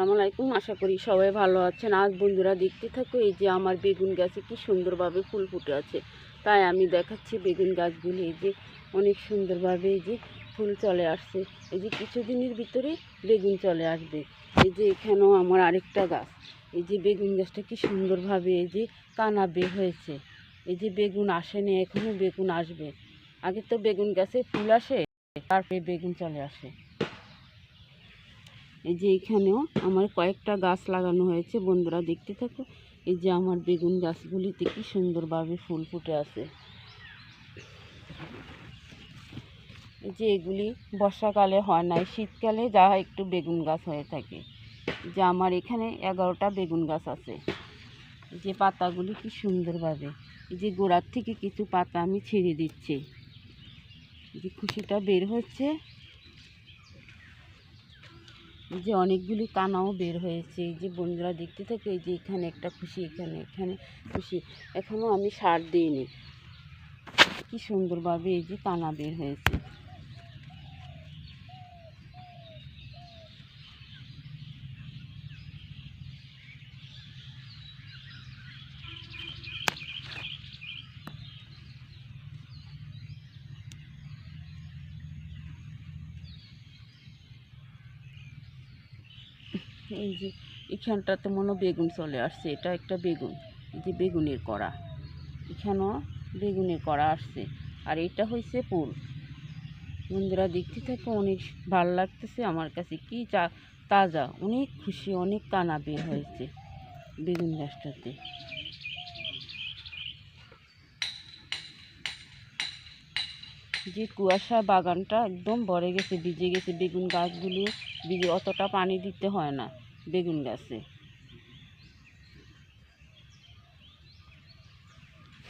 আসসালামু আলাইকুম আশা করি সবাই ভালো আছেন। আজ বন্ধুরা দেখতে থাকো, এই যে আমার বেগুন গাছে কি সুন্দরভাবে ফুল ফুটে আছে। তাই আমি দেখাচ্ছি বেগুন গাছগুলি, এই যে অনেক সুন্দরভাবে এই যে ফুল চলে আসছে। এই যে কিছুদিনের ভিতরে বেগুন চলে আসবে। এই যে এখানেও আমার আরেকটা গাছ। এই যে বেগুন গাছটা কি সুন্দরভাবে এই যে কানা বের হয়েছে। এই যে বেগুন আসেনি এখনও বেগুন আসবে। আগে তো বেগুন গাছে ফুল আসে, তারপরে বেগুন চলে আসে। এই যে এখানেও আমার কয়েকটা গাছ লাগানো হয়েছে। বন্ধুরা দেখতে থাকো, এই যে আমার বেগুন গাছগুলিতে কি সুন্দরভাবে ফুল ফুটে আছে। এই যে এগুলি বর্ষাকালে হয় না শীতকালে যা একটু বেগুন গাছ হয়ে থাকে। যে আমার এখানে এগারোটা বেগুন গাছ আছে। যে পাতাগুলি কি সুন্দরভাবে, এই যে গোড়ার থেকে কিছু পাতা আমি ছেড়ে দিচ্ছি। যে খুশিটা বের হচ্ছে। এই যে অনেকগুলি কানাও বের হয়েছে। এই যে বন্ধুরা দেখতে থাকে, এই যে এখানে একটা খুশি, এখানে এখানে খুশি। এখনও আমি সার দিইনি। কি সুন্দরভাবে এই যে কানা বের হয়েছে। এই যে এখানটাতে মনে বেগুন চলে আসছে, এটা একটা বেগুন যে বেগুনের কড়া, এখানেও বেগুনের কড়া আসছে, আর এটা হয়েছে পুল বন্ধুরা, দেখতে থাকে, অনেক ভালো লাগতেছে আমার কাছে, কি চা, তাজা, অনেক খুশি, অনেক কানা বের হয়েছে বেগুন গাছটাতে। যে কুয়াশা বাগানটা একদম ভরে গেছে, ভিজে গেছে। বেগুন গাছগুলি ভিজে, অতটা পানি দিতে হয় না বেগুন গাছে।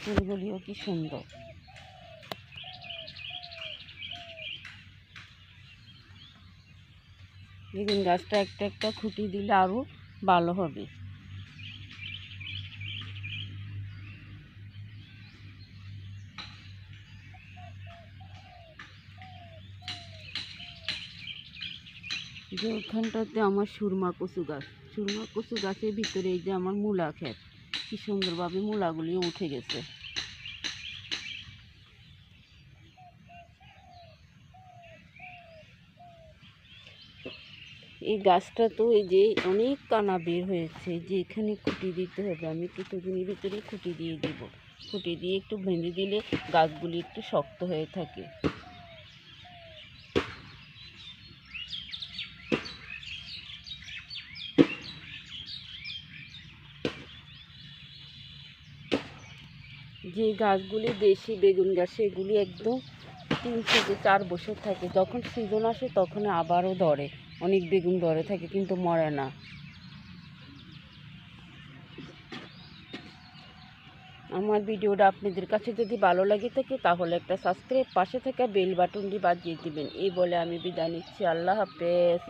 ফুলগুলিও কি সুন্দর। বেগুন গাছটা একটা একটা খুঁটি দিলে আরও ভালো হবে। যে ওখানটাতে আমার সুরমা কচু গাছ। সুরমা কচু গাছের ভিতরে এই যে আমার মূলা ক্ষেত। কি সুন্দরভাবে মূলাগুলি উঠে গেছে। এই গাছটা তো এই যে অনেক কানা বের হয়েছে, যে এখানে খুঁটি দিতে হবে। আমি কিছুদিনের ভিতরে খুঁটি দিয়ে দিব। খুঁটি দিয়ে একটু ভেঙে দিলে গাছগুলি একটু শক্ত হয়ে থাকে। যে গাছগুলি দেশি বেগুন গাছ, সেগুলি একদম তিন থেকে চার বছর থাকে। যখন সিজন আসে তখন আবারও ধরে। অনেক বেগুন ধরে থাকে, কিন্তু মরে না। আমার ভিডিওটা আপনাদের কাছে যদি ভালো লাগে থাকে, তাহলে একটা সাবস্ক্রাইব পাশে থাকা বেল বাটনটি বাজিয়ে দিবেন। এই বলে আমি বিদায় নিচ্ছি। আল্লাহ হাফেজ।